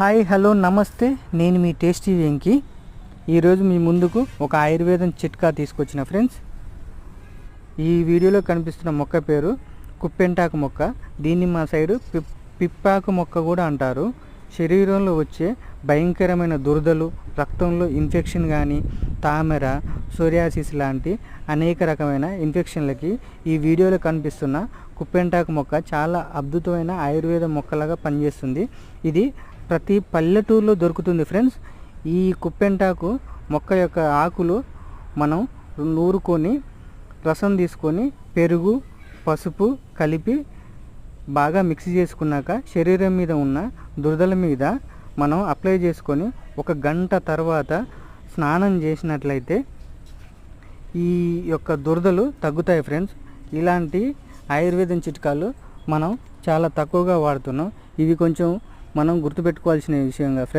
Hi hello నమస్తే. నేను మీ tasty Venky. ఈరోజు మీ ముందుకు ఒక ఆయుర్వేదం చిట్కా తీసుకొచ్చిన ఫ్రెండ్స్. ఈ వీడియోలో కనిపిస్తున్న మొక్క పేరు కుప్పెంటాకు మొక్క. దీన్ని మా సైడు పిప్ పిప్పాకు మొక్క కూడా అంటారు. శరీరంలో వచ్చే భయంకరమైన దురదలు రక్తంలో ఇన్ఫెక్షన్ కానీ తామెర సోరియాసిస్ లాంటి అనేక రకమైన ఇన్ఫెక్షన్లకి ఈ వీడియోలో కనిపిస్తున్న కుప్పెంటాకు మొక్క చాలా అద్భుతమైన ఆయుర్వేద మొక్కలాగా పనిచేస్తుంది. ఇది ప్రతి పల్లెటూరులో దొరుకుతుంది ఫ్రెండ్స్. ఈ కుప్పెంటాకు మొక్క యొక్క ఆకులు మనం నూరుకొని రసం తీసుకొని పెరుగు పసుపు కలిపి బాగా మిక్స్ చేసుకున్నాక శరీరం మీద ఉన్న దురదల మీద మనం అప్లై చేసుకొని ఒక గంట తర్వాత స్నానం చేసినట్లయితే ఈ యొక్క దురదలు తగ్గుతాయి ఫ్రెండ్స్. ఇలాంటి ఆయుర్వేదం చిట్కాలు మనం చాలా తక్కువగా వాడుతున్నాం. ఇవి కొంచెం మనం గుర్తుపెట్టుకోవాల్సిన విషయంగా ఫ్రెండ్స్